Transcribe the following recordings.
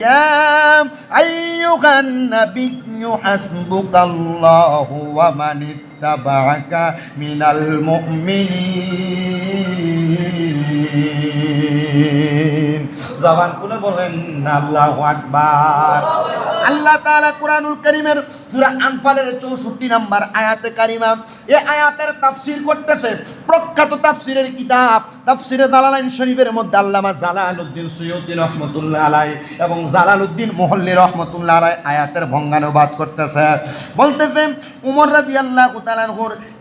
يا أيها النبي حسبك الله ومن اتبعك من المؤمنين زبان كله بولن الله أكبر আল্লাহ তাআলা কোরআনুল কারীমের সূরা আনফালের 64 নাম্বার আয়াতে কারিমা এই আয়াতের তাফসীর করতেছে প্রখ্যাত তাফসীরের কিতাব, তাফসীরে জালালাইন শরীফের মধ্যে আল্লামা জালালউদ্দিন সুয়ুতী রহমাতুল্লাহ আলাই এবং জালালউদ্দিন মুহল্লি রহমাতুল্লাহ আলাই আয়াতের ভঙ্গানুবাদ করতেছে। বলতেছে, উমর রাদিয়াল্লাহু তাআলার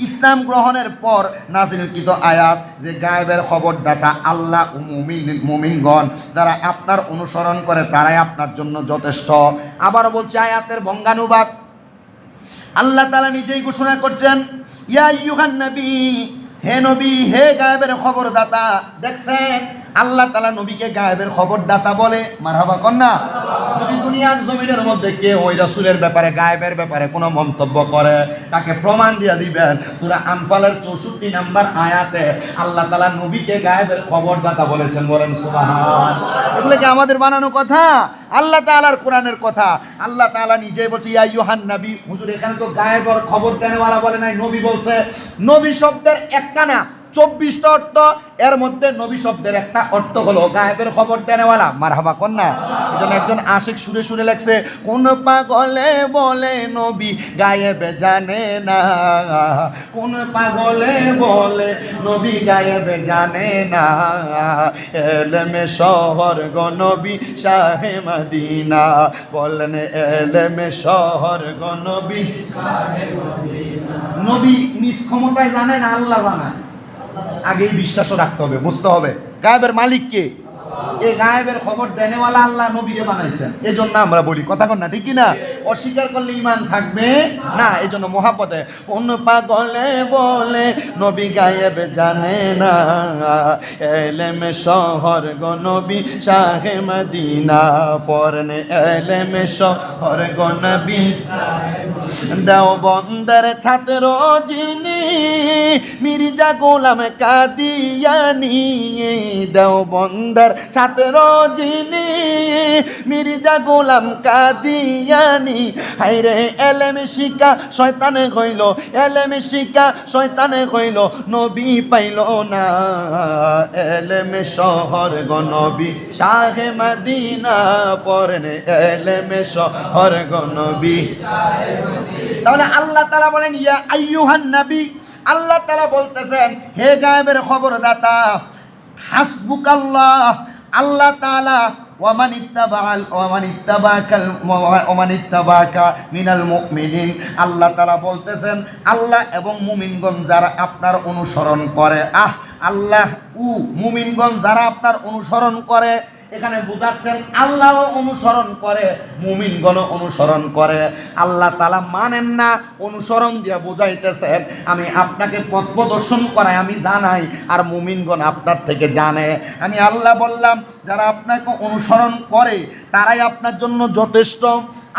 ইসলাম গ্রহণের পর নাজিলকৃত আয়াত যে গায়েবের খবরদাতা আল্লাহ মুমিন, মুমিনগণ, যারা আপনার অনুসরণ করে, তারাই আপনার জন্য যথেষ্ট। আবার বলছে আয়াতের বঙ্গানুবাদ। আল্লাহ তালা নিজেই ঘোষণা করছেন, ইয়া ইউহান নবী, হে নবী, হে গায়েবের খবরদাতা, দেখছেন আল্লাহ তালা নবীকে গায়েবের খবরদাতা বলে। মারহাবা কন্যা। যদি দুনিয়ার জমিনের মধ্যে কে ওই রসুলের ব্যাপারে, গায়েবের ব্যাপারে কোনো মন্তব্য করে, তাকে প্রমাণ দিয়ে দিবেন। সুরা আনফালের চৌষট্টি নাম্বার আয়াতে আল্লাহ তালা নবীকে গায়েবের খবরদাতা বলেছেন বলেন, সুবাহান। এগুলো কি আমাদের বানানো কথা? আল্লাহ তাআলার কোরআনের কথা। আল্লাহ তাআলা নিজেই বলছে, ইয়া ইউহান নবী, হুজুর, এখানে তো গায়েবর খবর দেনওয়ালা বলে নাই। নবী বলছে, নবী শব্দের একটা না চব্বিশটা অর্থ, এর মধ্যে নবী শব্দের একটা অর্থ হলো গায়েবের খবর দেনেওয়ালা। মার হাবা কন্যা। এজন্য একজন আশিক সুরে সুরে লেখছে, কোন পাগলে বলে নবী গায়েবে জানে না। কোন পাগলে বলে নবী গায়েবে জানে না। এলেমে শহর গনবী শাহে মদিনা। বলেন এলেমে শহর গনবী নবী নিজ ক্ষমতায় জানে না, আল্লাহ জানে। আগেই বিশ্বাসও রাখতে হবে বুঝতে হবে। গায়েবের মালিক কে এই গায়েবের খবর দেনেওয়ালা আল্লাহ নবীকে বানাইছেন। এই জন্য আমরা বলি, কথা ঠিক অস্বীকার করলে ইমান থাকবে না এই জন্য মহাপদে কোন পাগলে বলে নবী গায়েব জানে না। এলেমে শহর গো নবী পরনে শহর দেও বন্দর ছাত্র যিনি মির্জা গোলাম কাদিয়ানি, দেও বন্দর ছাত্র যিনি মির্জা গোলাম কাদিয়ানি। হাইরে এলেম শিকা শয়তানে হইল, এলেম শিকা শয়তানে হইল, নবী পাইল না। এলেম শহর গো নবী, শাহে মদিনা পরনে এলেম শহর গো নবী। তাহলে আল্লাহ তালা বলেন, ইয়া আইয়ুহান নবী। আল্লাহ তালা বলতেছেন, হে গায়েবের খবরদাতা, হাসবুকাল্লাহ। আল্লাহ তালা ওয়ামান আল্লাহ তালা বলতেছেন, আল্লাহ এবং মুমিনগঞ্জ যারা আপনার অনুসরণ করে, আহ, আল্লাহ উ মুমিনগঞ্জ যারা আপনার অনুসরণ করে এখানে বুঝাচ্ছেন আল্লাহ অনুসরণ করে মুমিনগণ অনুসরণ করে। আল্লাহ তালা মানেন না, অনুসরণ দিয়ে বোঝাইতেছেন, আমি আপনাকে পথ প্রদর্শন করাই, আমি জানাই, আর মুমিনগণ আপনার থেকে জানে। আমি আল্লাহ বললাম, যারা আপনাকে অনুসরণ করে, তারাই আপনার জন্য যথেষ্ট।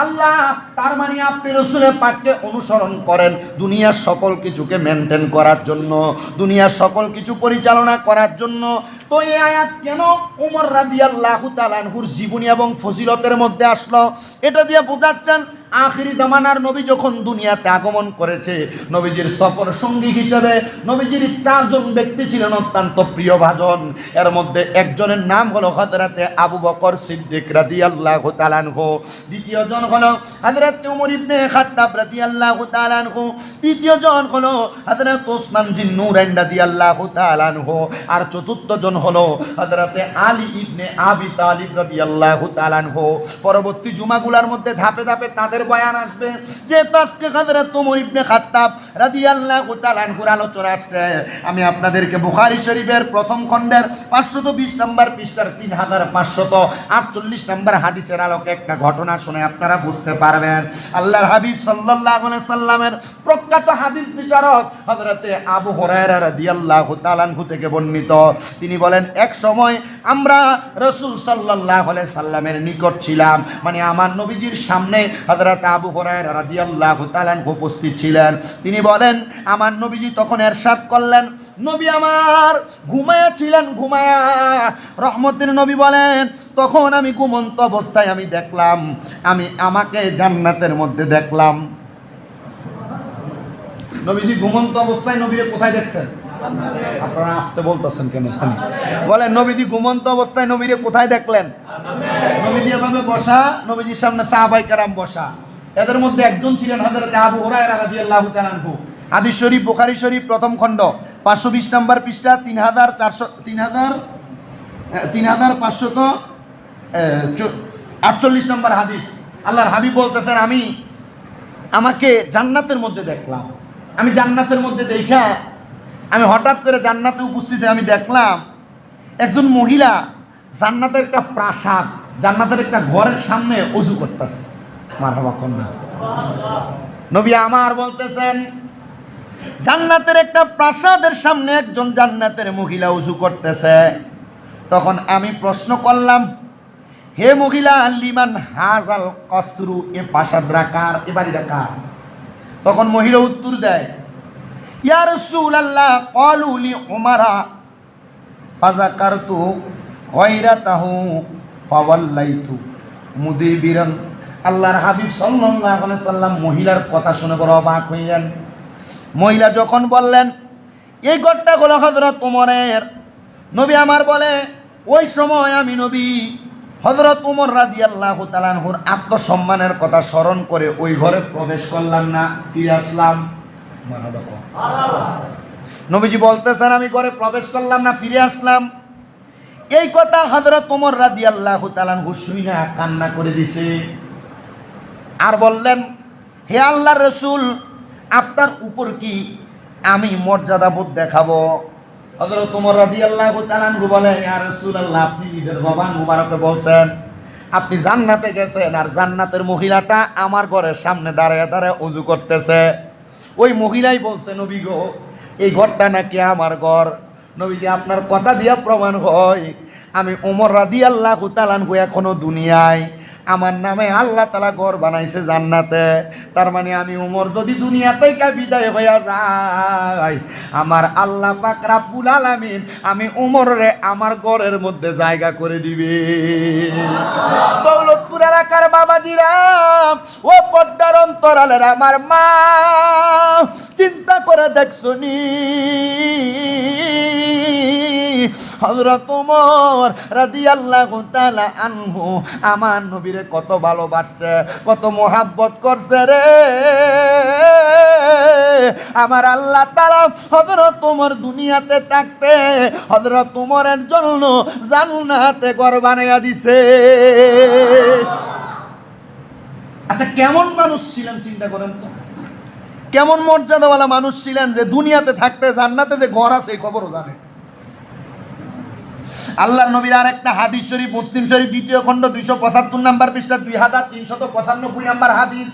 আল্লাহ, তার মানে আপনি রসুলের পাককে অনুসরণ করেন দুনিয়ার সকল কিছুকে মেনটেন করার জন্য, দুনিয়ার সকল কিছু পরিচালনা করার জন্য। তো এই আয়াত কেন উমর রাদিয়াল্লাহু তালানহুর জীবনী এবং ফজিলতের মধ্যে আসলো? এটা দিয়ে বোঝাচ্ছেন আখিরি জামানার নবী যখন দুনিয়াতে আগমন করেছে, নবীজির সফর সঙ্গী হিসেবে নবীজির চারজন ব্যক্তি ছিলেন অত্যন্ত প্রিয় ভাজন। এর মধ্যে একজনের নাম হলো হজরতে আবু বকর সিদ্দিক রাদিয়াল্লাহু তাআলাহু দ্বিতীয় জন হলো হযরত ওমর ইবনে খাত্তাব রাদিয়াল্লাহু তাআলাহু তৃতীয় জন হলো হযরত ওসমান জিন নূরাইন রাদিয়াল্লাহু তাআলাহু আর চতুর্থ জন হলো হযরতে আলী ইবনে আবি তালিব রাদিয়াল্লাহু তাআলাহু পরবর্তী জুমাগুলার মধ্যে ধাপে ধাপে তাদের বয়ান আসবে যে আজকে হযরত ওমর ইবনে খাত্তাব রাদিয়াল্লাহু তাআলাহুর আলোচনা আসছে। আমি আপনাদেরকে বুখারী শরীফের প্রথম খণ্ডের 520 নম্বর পৃষ্ঠার 3548 নম্বর হাদিসের আলোকে একটা ঘটনা শুনে আপনারা বুঝতে পারবেন। আল্লাহর হাবিব সাল্লাল্লাহু আলাইহি সাল্লামের প্রখ্যাত হাদিস বিচারক হযরতে আবু হুরায়রা রাদিয়াল্লাহু তাআলাহু থেকে বর্ণিত। তিনি বলেন, এক সময় আমরা রাসূল সাল্লাল্লাহু আলাইহি সাল্লামের নিকট ছিলাম। মানে আমার নবীজির সামনে হযরত হযরত আবু হুরায়রা রাদিয়াল্লাহু তাআলা উপস্থিত ছিলেন। তিনি বলেন, আমার নবীজি তখন এরশাদ করলেন। নবী আমার ঘুমায়া ছিলেন, ঘুমায়া। রহমতের নবী বলেন, তখন আমি ঘুমন্ত অবস্থায় আমি দেখলাম, আমি আমাকে জান্নাতের মধ্যে দেখলাম। নবীজি ঘুমন্ত অবস্থায় নবীরে কোথায় দেখছেন? আপনারা আসতে বলতেছেন কেন জানি। বলেন, নবীজি ঘুমন্ত অবস্থায় নবীরে কোথায় দেখলেন? নবীজি এভাবে বসা, নবীজির সামনে সাহাবাই কারাম বসা। এদের মধ্যে একজন ছিলেন হযরত আবু হুরায়রা রাদিয়াল্লাহু তাআলা আনহু। হাদিস শরীফ, বুখারী শরীফ, প্রথম খণ্ড, পাঁচশো বিশ নম্বর পৃষ্ঠা, তিন হাজার চারশো, তিন হাজার তিন হাজার পাঁচশত আটচল্লিশ নম্বর হাদিস। আল্লাহর হাবিব বলতেছেন, আমি, আমাকে জান্নাতের মধ্যে দেখলাম। আমি জান্নাতের মধ্যে দেখা আমি হঠাৎ করে জান্নাতে উপস্থিত আমি দেখলাম একজন মহিলা জান্নাতের একটা প্রাসাদ, জান্নাতের একটা ঘরের সামনে অজু করতেছে। মারহাবা কন্যা। নবী আমার বলতেছেন, জান্নাতের একটা প্রাসাদের সামনে একজন জান্নাতের মহিলা উজু করতেছে। তখন আমি প্রশ্ন করলাম, হে মহিলা, লিমান হাজাল কসরু, এ প্রাসাদ রাকার এ বাড়ি কার? তখন মহিলা উত্তর দেয় ইয়া রাসূলুল্লাহ, ক্বালু লি উমারা, ফাযাকারতু গায়রাতাহু, ফাওয়াল্লাইতু। মুদিবিরান, আল্লাহর হাবিব সাল্লাল্লাহু আলাইহি সাল্লাম মহিলার কথা শুনে বড় অবাক হইলেন মহিলা যখন বললেন, এই ঘরটা হলো হজরত উমরের। নবী আমার বলে, ওই সময় আমি নবী হজরত উমর রাজি আল্লাহ তালানহুর আত্মসম্মানের কথা স্মরণ করে ওই ঘরে প্রবেশ করলাম না, ফিরে আসলাম। নবীজি বলতেছেন, আমি ঘরে প্রবেশ করলাম না, ফিরে আসলাম। এই কথা হজরত উমর রাজি আল্লাহ তালানহু শুই না কান্না করে দিছে। আর বললেন, হে আল্লাহ রসুল, আপনার উপর কি আমি মর্যাদা বোধ দেখাবো? হযরত ওমর রাদিয়াল্লাহু তাআলা আনহু বলে, ইয়া রাসূলুল্লাহ, আপনি নিজের জবান মুবারকে বলছেন, আপনি জান্নাতে গেছেন, আর জান্নাতের মহিলাটা আমার ঘরের সামনে দাঁড়ায় দাঁড়ায় উজু করতেছে। ওই মহিলাই বলছে, নবী গো, এই ঘরটা নাকি আমার ঘর। নবীজি, আপনার কথা দিয়া প্রমাণ হয়। আমি ওমর রাদিয়াল্লাহু তাআলা আনহু এখনও দুনিয়ায়। আমার নামে আল্লাহ তালা ঘর বানাইছে জান্নাতে। তার মানে আমি উমর যদি দুনিয়া থেকে বিদায় হইয়া যাই আমার আল্লাহ পাক রাব্বুল আলামিন আমি উমরে আমার ঘরের মধ্যে জায়গা করে দিবে। দৌলতপুর এলাকার বাবাজিরা ও পদ্মার অন্তরালের আমার মা, চিন্তা করে দেখছ নি হযরত ওমর রাদিয়াল্লাহু তাআলা আনহু আমার নবীরে কত ভালোবাসছে, কত মোহাব্বত করছে রে। আমার আল্লাহ তাআলা হযরত ওমর দুনিয়াতে থাকতে হযরত ওমরের জন্য জান্নাতে ঘর বানাইয়া দিছে। আচ্ছা কেমন মানুষ ছিলেন, চিন্তা করেন তো? কেমন মর্যাদাওয়ালা মানুষ ছিলেন যে দুনিয়াতে থাকতে, জান্নাতে যে ঘর আছে, এই খবরও জানে। আল্লাহ নবীর আর একটা হাদিস শরীফ, মুসলিম শরীফ, দ্বিতীয় খণ্ড, দুইশো পঁচাত্তর নাম্বার পৃষ্ঠা দুই হাজার তিনশত পঁচানব্বই নাম্বার হাদিস।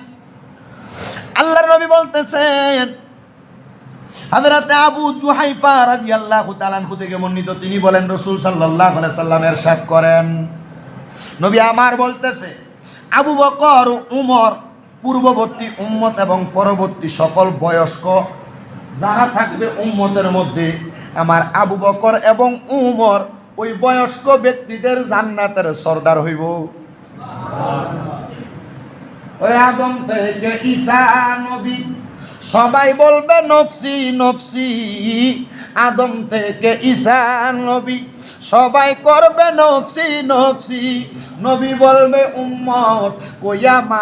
আল্লাহর নবী বলতেছেন, হাজরাতে আবু জুহাইফা রাদিয়াল্লাহু তাআলা আনহু থেকে বর্ণিত, তিনি বলেন, রাসূল আলাইহি সাল্লাম এরশাদ করেন। নবী আমার বলতেছে আবু বকর, উমর, পূর্ববর্তী উম্মত এবং পরবর্তী সকল বয়স্ক যারা থাকবে উম্মতের মধ্যে, আমার আবু বকর এবং উমর, ওই বয়স্ক ব্যক্তিদের জান্নাতের সর্দার হইব। আদম থেকে সবাই বলবে নফসি নফসি। আদম থেকে ঈসা নবী, সবাই করবে নফসি নফসি। নবী বলবে, উম্মত কইয়া মার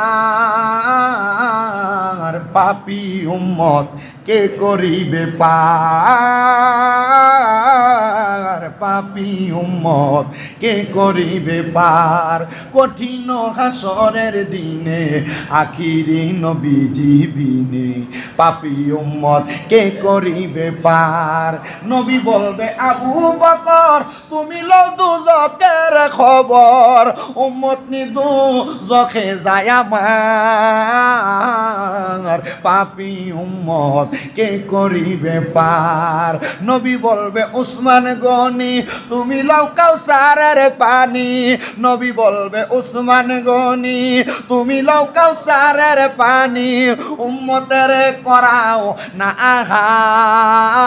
পাপি উম্মত, কে করিবে পার? পাপি উম্মত, কে করিবে পার? কঠিন হাসরের দিনে, আখিরি নবীজি বিনে পাপি উম্মত, কে করিবে পার? নবী বলবে, আবু বকর, তুমি লও দুজকের খবর। উম্মত নিদু জখে যায় আমার। পাপি উম্মত, কে করিবে পার? নবী বলবে, উসমান গনি, তুমি লও কাউসারের পানি। নবী বলবে, উসমান গনি, তুমি লও কাউসারের পানি। উম্মতের করাও না আহার।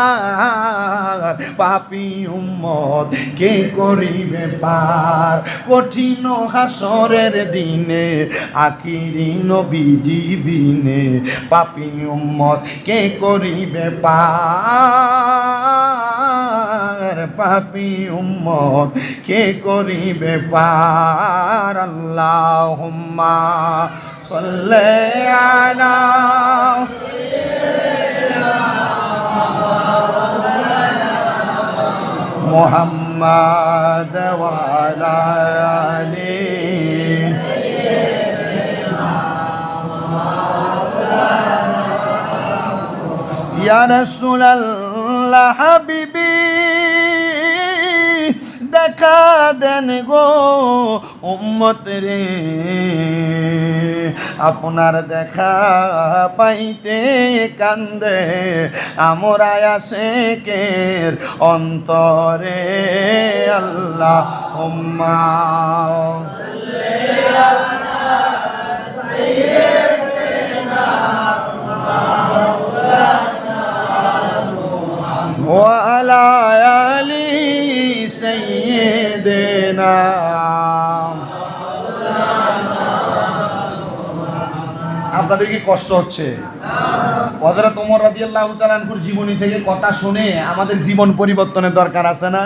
পাপি উম্মত, কে করিবে পার? কঠিন হাসরের দিনে, আখিরি নবী জীবিনে পাপি উম্মত কে করিবে পার পাপি উম্মত কে করিবে পার আল্লাহুম্মা সাল্লি আলা محمد وعلى آله ইয়া রাসূলুল্লাহ হাবিবি দেখা দেন গো উম্মত রে আপনার দেখা পাইতে কান্দে আমরা আসে কের অন্তরে আল্লাহ উম্মা وعلى آل سيدنا আপনাদের কি কষ্ট হচ্ছে হযরত ওমর রাদিয়াল্লাহু তাআলা আনহুর জীবনী থেকে কথা শুনে আমাদের জীবন পরিবর্তনের দরকার আছে না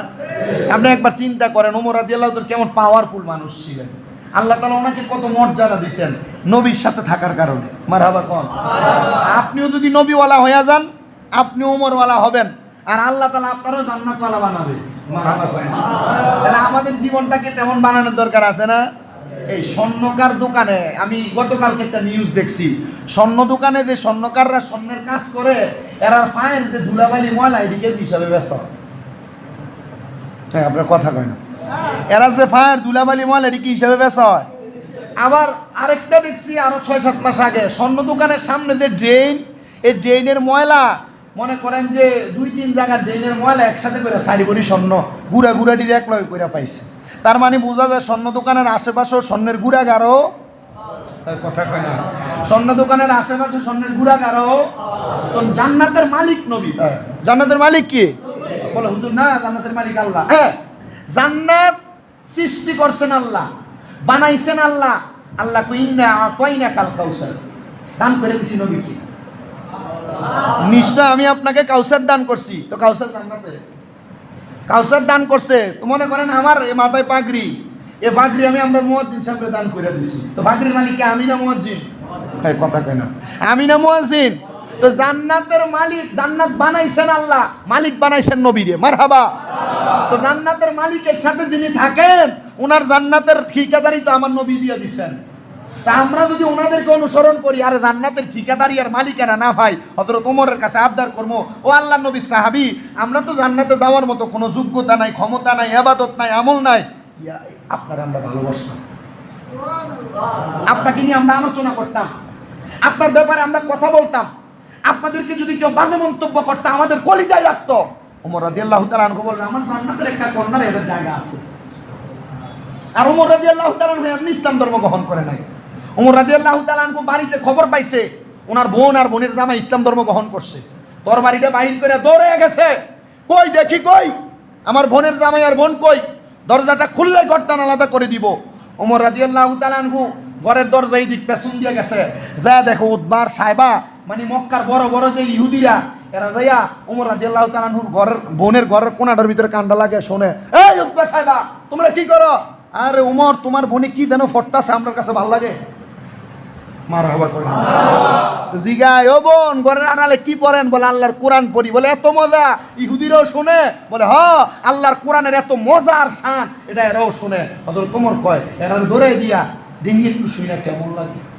আপনি একবার চিন্তা করেন ওমর রাদিয়াল্লাহু তাআলা কেমন পাওয়ারফুল মানুষ ছিলেন আল্লাহ তাআলা ওনাকে কত মর্যাদা দিয়েছেন নবীর সাথে থাকার কারণে মারহাবা কোন আপনিও যদি নবীওয়ালা হয়ে যান আপনি ওমরওয়ালা হবেন আর আল্লাহ তাআলা আপনারও জান্নাতওয়ালা বানাবে। তাহলে আমাদের জীবনটাকে তেমন বানানোর দরকার আছে না? এই স্বর্ণকার দোকানে, আমি গতকালকে একটা নিউজ দেখছি। স্বর্ণ দোকানে যে স্বর্ণকাররা স্বর্ণের কাজ করে, এরা ফায়ের যে ধুলাবালি ময়লা, এদিকে হিসাবে ব্যস্ত। হ্যাঁ আপনার কথা কয় না। এরা যে ফায়ার ধুলাবালি ময়লা, এদিকে হিসাবে ব্যস্ত হয়। আবার আরেকটা দেখছি, আরও ছয় সাত মাস আগে, স্বর্ণ দোকানের সামনে যে ড্রেন এই ড্রেনের ময়লা মনে করেন যে দুই তিন জায়গার ড্রেনের ময়লা একসাথে করে সারি বড়ি স্বর্ণ গুড়া গুড়াটির এক লয় করে পাইছে। তার মানে বোঝা যায় স্বর্ণ দোকানের আশেপাশেও স্বর্ণের গুড়াগারও তাই কথা কয় না। স্বর্ণ দোকানের আশেপাশে স্বর্ণের গুড়াগারও তো জান্নাতের মালিক নবী। জান্নাতের মালিক কি? বলে হুজুর না জান্নাতের মালিক আল্লাহ। হ্যাঁ। জান্নাত সৃষ্টি করছেন আল্লাহ বানাইছেন আল্লাহ। আল্লাহ কুইন্না আতাইনা কাল কাউসার। দান করে দিছি নবীকে। নিশ্চয় আমি আপনাকে কাউসার দান করছি। তো কাউসার জান্নাতে কাউসার দান করছে। তো মনে করেন আমার মাথায় পাগড়ি। এ পাগড়ি আমি আমরা মুয়াজ্জিন সাহেবকে দান করে দিছি। তো পাগড়ির মালিককে আমি না মুয়াজ্জিন। এই কথা কই না। আমি না মুয়াজ্জিন। তো জান্নাতের মালিক জান্নাত বানাইছেন আল্লাহ। মালিক বানাইছেন নবীরে মারহাবা। তো জান্নাতের মালিকের সাথে যিনি থাকেন ওনার জান্নাতের ঠিকাদারি তো আমার নবী দিয়ে দিছেন। তা আমরা যদি ওনাদেরকে অনুসরণ করি, আর জান্নাতের ঠিকাদারি আর মালিকেরা না ভাই হজরত ওমরের কাছে আবদার করব। ও আল্লাহ নবী সাহাবি, আমরা তো জান্নাতে যাওয়ার মতো কোনো যোগ্যতা নাই, ক্ষমতা নাই, আবাদত নাই, আমল নাই। আপনারা আমরা ভালোবাসতাম। আপনাকে নিয়ে আমরা আলোচনা করতাম। আপনার ব্যাপারে আমরা কথা বলতাম। আপনাদেরকে যদি কেউ বাজে মন্তব্য করতো, আমাদের কলিজায় লাগতো ওমর রাজি আল্লাহ তালু বললেন আমার জান্নাতের একটা কর্নারে এদের জায়গা আছে। আর ওমর রাজি আল্লাহ তালু এমনি ইসলাম ধর্ম গ্রহণ করে নাই। ওমর রাজি আল্লাহ তালু বাড়িতে খবর পাইছে, ওনার বোন আর বোনের জামা ইসলাম ধর্ম গ্রহণ করছে। তোর বাড়িতে বাহির করে দৌড়ে গেছে। কই দেখি কই? আমার বোনের জামাই আর বোন কই? দরজাটা খুললে ঘরটা আলাদা করে দিব। ওমর রাজি আল্লাহ তালু ঘরের দরজা এই দিক পেছন দিয়ে গেছে। যা দেখো উদ্বার সাহেবা মানে মক্কার বড় বড় যে ইহুদিরা, এরা যাইয়া ওমর রাদিয়াল্লাহু তাআলার ঘরের বোনের ঘরের কোনাটার ভিতরে কান্ডা লাগে শোনে। এই উদ্বার সাহেবা, তোমরা কি করো? আরে ওমর তোমার বোনে কি যেন ফটতাছে আমার কাছে ভালো লাগে। মার হবা করে তো জিগায়, ও বোন, ঘরের আনালে কি পড়েন? বলে, আল্লাহর কোরআন পড়ি। বলে, এত মজা। ইহুদিরাও শুনে। বলে, হ, আল্লাহর কোরআনের এত মজা আর শান। এটা এরাও শুনে। অথচ তোমার কয় এরা ধরে দিয়া দেখি একটু শুনে কেমন লাগে?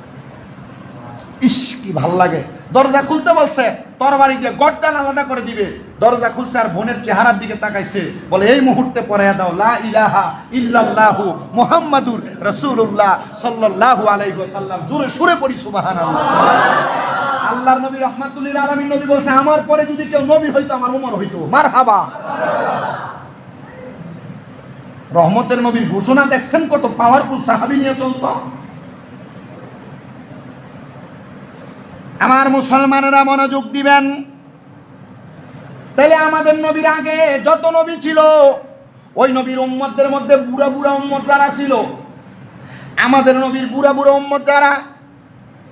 ইস, কি ভালো লাগে। দরজা খুলতে বলছে তরবারি দিয়ে গড্ডান আলাদা করে দিবে। দরজা খুলছে আর বোনের চেহারার দিকে তাকাইছে। বলে, এই মুহূর্তে পরে দাও, লা ইলাহা ইল্লাল্লাহু মুহাম্মাদুর রাসূলুল্লাহ সাল্লাল্লাহু আলাইহি ওয়াসাল্লাম। জোরে সুরে পড়ি, সুবহানাল্লাহ। আল্লাহর নবী রহমাতুল্লিল আলামিন নবী বলছে, আমার পরে যদি কেউ নবী হইতো, আমার উমর হইতো। মারহাবা! রহমতের নবীর ঘোষণা দেখছেন কত পাওয়ারফুল সাহাবী নিয়ে চলতো। আমার মুসলমানেরা মনোযোগ দিবেন। তাহলে আমাদের নবীর আগে যত নবী ছিল, ওই নবীর উম্মতদের মধ্যে বুড়া বুড়া উম্মত যারা ছিল, আমাদের নবীর বুড়া বুড়া উম্মত যারা,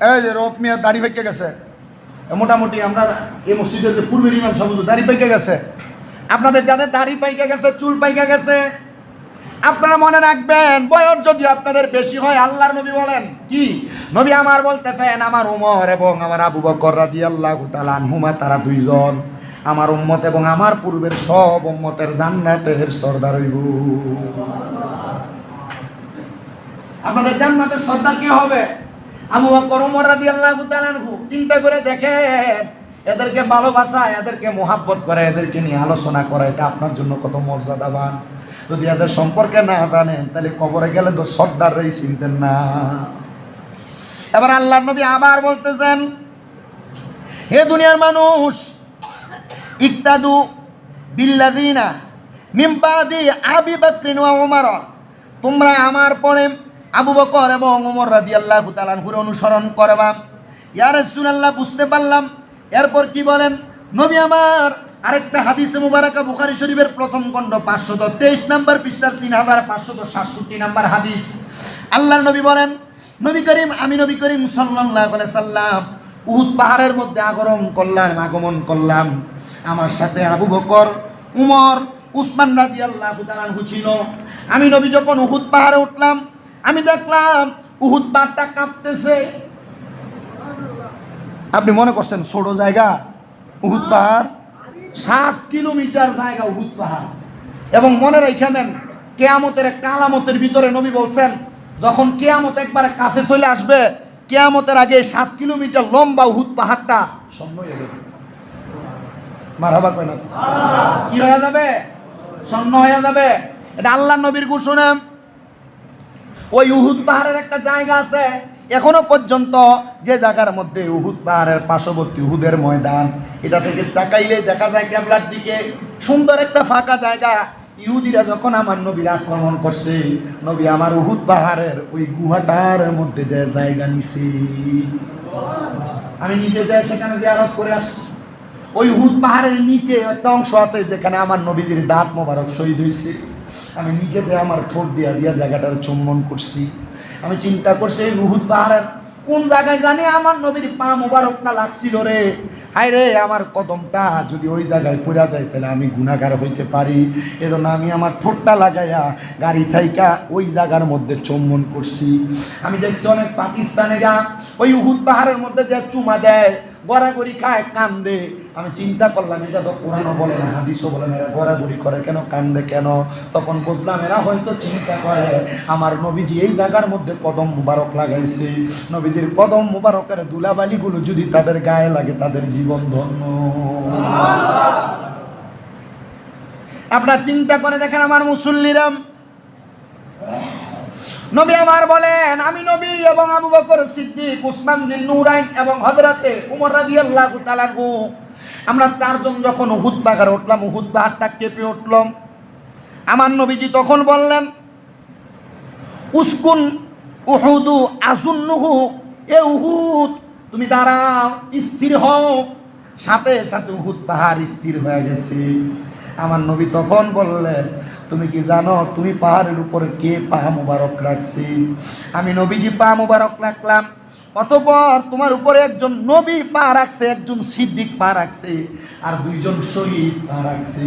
এই যে রফ মিয়া দাড়ি পেকে গেছে। মোটামুটি আমরা এই মসজিদের যে পূর্বের ইমাম সাহেব দাড়ি পেকে গেছে। আপনাদের যাদের দাড়ি পাইকে গেছে, চুল পাইকে গেছে আপনারা মনে রাখবেন, বয়স যদি আপনাদের বেশি হয়, আল্লাহর নবী বলেন, কি? নবী আমার বলতে বলতেছেন, আমার উমর এবং আমার আবু বকর রাদিয়াল্লাহু তাআলা আনহুমা, তারা দুইজন। আমার উম্মত এবং আমার পূর্বের সব উম্মতের জান্নাতের সর্দার হইব। আপনাদের জান্নাতের সর্দার কি হবে? আবু বকর, উমর তাআলা আনহু। চিন্তা করে দেখেন, এদেরকে ভালোবাসা, এদেরকে মোহাব্বত করে, এদেরকে নিয়ে আলোচনা করা, এটা আপনার জন্য কত মর্যাদাবান। যদি এদের সম্পর্কে না জানেন, তাহলে কবরে গেলে তো সর্দাররাই চিনতেন না। এবার আল্লাহ নবী আবার বলতেছেন, হে দুনিয়ার মানুষ, ইকতাদু বিল্লাদিনা মিম্বাদি আবি বকরিন ওয়া উমর। তোমরা আমার পরে আবু বকর এবং ওমর রাদিয়াল্লাহু তাআলার অনুসরণ করবা। ইয়ার ইয়া রাসূলুল্লাহ, বুঝতে পারলাম। এরপর কি বলেন? নবী আমার আরেকটা হাদিসে মুবারাকা বুখারী শরীফের প্রথম খণ্ড পাঁচশত তেইশ নাম্বার পৃষ্ঠার তিন হাজার পাঁচশত সাতষট্টি নাম্বার হাদিস। আল্লাহ নবী বলেন, নবী করিম, আমি নবী করিম আলাইহি সাল্লাম, উহুদ পাহাড়ের মধ্যে আগমন করলাম আগমন করলাম। আমার সাথে আবু বকর, উমর, উসমান রাদিয়াল্লাহু তাআলা ছিল। আমি নবী যখন উহুদ পাহাড়ে উঠলাম, আমি দেখলাম উহুদ পাহাড়টা কাঁপতেছে। আপনি মনে করছেন ছোট জায়গা, উহুদ পাহাড়? সাত কিলোমিটার জায়গা উহুদ পাহাড়। এবং মনে রেখে দেন কেয়ামতের একটা আলামতের ভিতরে নবী বলছেন, যখন কেয়ামত একবারে কাছে চলে আসবে, কেয়ামতের আগে সাত কিলোমিটার লম্বা উহুদ পাহাড়টা হয়ে মারাবা কয় না কি হয়ে যাবে? স্বর্ণ হয়ে যাবে। এটা আল্লাহ নবীর ঘোষণা। ওই উহুদ পাহাড়ের একটা জায়গা আছে এখনও পর্যন্ত যে জায়গার মধ্যে উহুদ পাহাড়ের পার্শ্ববর্তী উহুদের ময়দান, এটা থেকে তাকাইলে দেখা যায় কেবলার দিকে সুন্দর একটা ফাঁকা জায়গা। ইহুদিরা যখন আমার নবীর আক্রমণ করছে, নবী আমার উহুদ পাহাড়ের ওই গুহাটার মধ্যে যে জায়গা নিছে। আমি নিজে যাই সেখানে দিয়ারত করে আসছি। ওই উহুদ পাহাড়ের নিচে একটা অংশ আছে যেখানে আমার নবীদের দাঁত মোবারক শহীদ হয়েছে আমি নিজে যে আমার ঠোঁট দিয়া দিয়া জায়গাটার চুম্বন করছি। আমি চিন্তা করছি এই উহুদ পাহাড়ের কোন জায়গায় জানি আমার নবীর পা মোবারকটা লাগছিল রে। হায় রে, আমার কদমটা যদি ওই জায়গায় পড়া যায় তাহলে আমি গুণাগার হইতে পারি। এজন্য আমি আমার ঠোঁটটা লাগাইয়া গাড়ি থাইকা ওই জায়গার মধ্যে চুম্বন করছি। আমি দেখছি অনেক পাকিস্তানিরা ওই উহুদ পাহাড়ের মধ্যে যে চুমা দেয়, গড়াগড়ি খায়, কান্দে। আমি চিন্তা করলাম, এটা তো কোরআনও বলে না, হাদিসও বলে না, এরা গড়াগড়ি করে কেন, কান্দে কেন? তখন বুঝলাম, এরা হয়তো চিন্তা করে, আমার নবীজি এই জায়গার মধ্যে কদম মুবারক লাগাইছে। নবীজির কদম মুবারকের দুলাবালিগুলো যদি তাদের গায়ে লাগে, তাদের জীবন ধন্য। আপনার চিন্তা করে দেখেন আমার মুসল্লিরাম নবী আমার বলেন, আমি নবী এবং আবু বকর সিদ্দিক, উসমান বিন নুরাইন এবং হযরতে উমর রাদিয়াল্লাহু তাআলা আমরা চারজন যখন উহুদ পাহাড়ে উঠলাম, উহুদ পাহাড়টা কেঁপে উঠলাম। আমার নবীজি তখন বললেন, উস্কুন উহুদু আসুন্নুহু এ উহুদ, তুমি দাঁড়াও, স্থির হও। সাথে সাথে উহুদ পাহাড় স্থির হয়ে গেছে। আমার নবী তখন বললেন, তুমি কি জানো, তুমি পাহাড়ের উপরে কে পা মুবারক রাখছি? আমি নবীজি পা মুবারক রাখলাম। অতপর তোমার উপরে একজন নবী পা রাখছে, একজন সিদ্দিক পা রাখছে, আর দুইজন শহীদ পা রাখছে।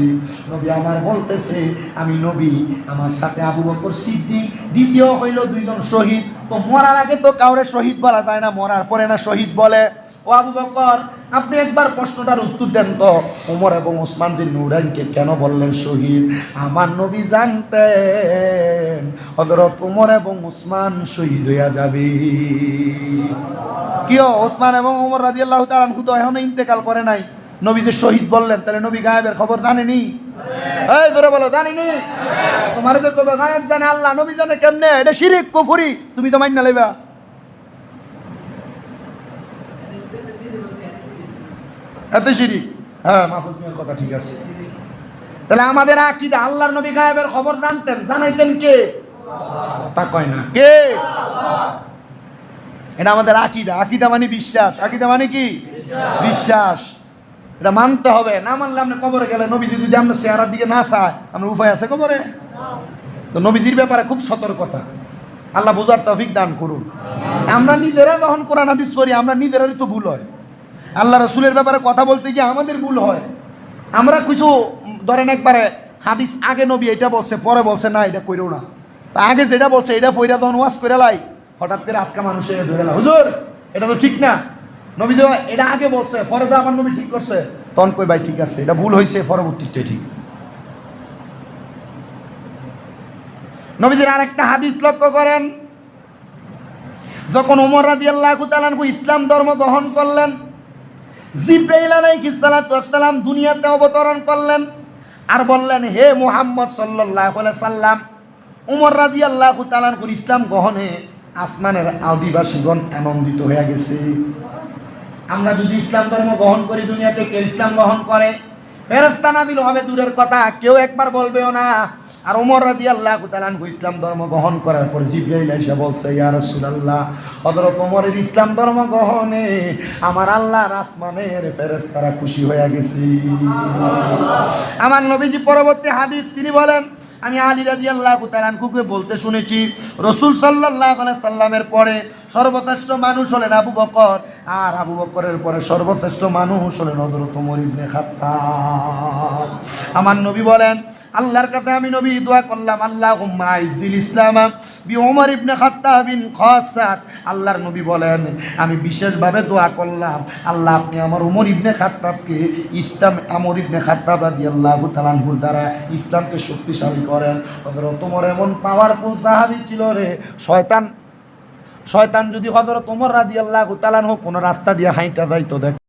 নবী আমার বলতেছে, আমি নবী, আমার সাথে আবু বকর সিদ্দিক, দ্বিতীয় হইল দুইজন শহীদ। তো মরার আগে তো কাউরে শহীদ বলা যায় না, মরার পরে না শহীদ বলে। ও আবু বকর, আপনি একবার প্রশ্নটার উত্তর দেন তো। ওমর এবং ওসমান যে নুরাইনকে কেন বললেন শহীদ? আমার নবী জানতেন। হজরত ওমর এবং ওসমান শহীদ হইয়া যাবে। কিও ওসমান এবং ওমর রাজি আল্লাহ তালান তো এখনও ইন্তেকাল করে নাই। নবী যে শহীদ বললেন, তাহলে নবী গায়েবের খবর জানেনি? এই ধরে বলো, জানিনি? তোমার তো গায়েব জানে আল্লাহ, নবী জানে কেমনে? এটা শিরিক, কুফরি। তুমি তো মাইনা লইবা। এত শিরিক। হ্যাঁ মাহফুজ মিয়ার কথা ঠিক আছে। তাহলে আমাদের আকিদা আল্লাহর নবী গায়েবের খবর জানতেন, জানাইতেন কে? কথা কয় না। কে? এটা আমাদের আকিদা। আকিদা মানে বিশ্বাস। আকিদা মানে কি? বিশ্বাস। এটা মানতে হবে। না মানলে আপনি কবরে গেলে নবীজি যদি আমরা চেহারার দিকে না চায়, আমরা উপায় আছে কবরে? তো নবীজির ব্যাপারে খুব সতর্কতা। আল্লাহ বোঝার তৌফিক দান করুন। আমরা নিজেরা যখন কোরআন হাদিস পড়ি, আমরা নিজেরাই তো ভুল হয়। আল্লাহ রসুলের ব্যাপারে কথা বলতে গিয়ে আমাদের ভুল হয়। আমরা কিছু, ধরেন একবারে হাদিস আগে নবী এটা বলছে, পরে বলছে, না, এটা কইরো না। তা আগে যেটা বলছে, এটা পইরা যখন ওয়াজ করে লাই, হঠাৎ করে আটকা মানুষ এনে ধরে হুজুর, এটা তো ঠিক না। নবী যে এটা আগে বলছে, পরে তো আমার নবী ঠিক করছে। তখন কই ভাই ঠিক আছে, এটা ভুল হয়েছে পরবর্তীতে ঠিক। নবীদের আরেকটা হাদিস লক্ষ্য করেন। যখন ওমর রাজি আল্লাহ ইসলাম ধর্ম গ্রহণ করলেন জিব্রাইল আলাইহিস সালাতু ওয়াসসালাম দুনিয়াতে অবতরণ করলেন আর বললেন, হে মুহাম্মদ আলাইহি সাল্লাম, উমর রাদিয়াল্লাহু তাআলা ইসলাম গ্রহণে আসমানের আদিবাসীগণ আনন্দিত হয়ে গেছে। আমরা যদি ইসলাম ধর্ম গ্রহণ করি, দুনিয়াতে কেউ ইসলাম গ্রহণ করে? ফেরস্তা না দিল হবে দূরের কথা, কেউ একবার বলবেও না। আর ওমর রাজি আল্লাহ তালানহু ইসলাম ধর্ম গ্রহণ করার পর জিব্রাইল এসে বলছে, ইয়া রাসূলুল্লাহ, হযরত ওমরের ইসলাম ধর্ম গ্রহণে আমার আল্লাহ আসমানের ফেরেশতারা খুশি হয়ে গেছে। আমার নবীজি পরবর্তী হাদিস তিনি বলেন, আমি আলী রাজি আল্লাহ তালানহুকে বলতে শুনেছি রসুল সাল্লাহ সাল্লামের পরে সর্বশ্রেষ্ঠ মানুষ হলেন আবু বকর। আর আবু বকরের পরে সর্বশ্রেষ্ঠ মানুষ হলেন হজরত ওমর ইবনে আমার নবী বলেন, আল্লাহর কাছে আমি নবী, দোয়া করলাম আল্লাহ আইজিল ইসলাম বি ওমর ইবনে খাত্তাব বিন খাসাত আল্লাহর নবী বলেন, আমি বিশেষভাবে দোয়া করলাম, আল্লাহ, আপনি আমার ওমর ইবনে খাত্তাবকে ইসলাম, আমর ইবনে খাত্তাব রাদিয়াল্লাহু তাআলার দ্বারা ইসলামকে শক্তিশালী করেন। হযরত ওমর এমন পাওয়ারফুল সাহাবী ছিল রে শয়তান শয়তান যদি হজরত ওমর রাজিয়াল্লাহ তালান হোক কোনো রাস্তা দিয়ে হাইটা যাইতো দেখ।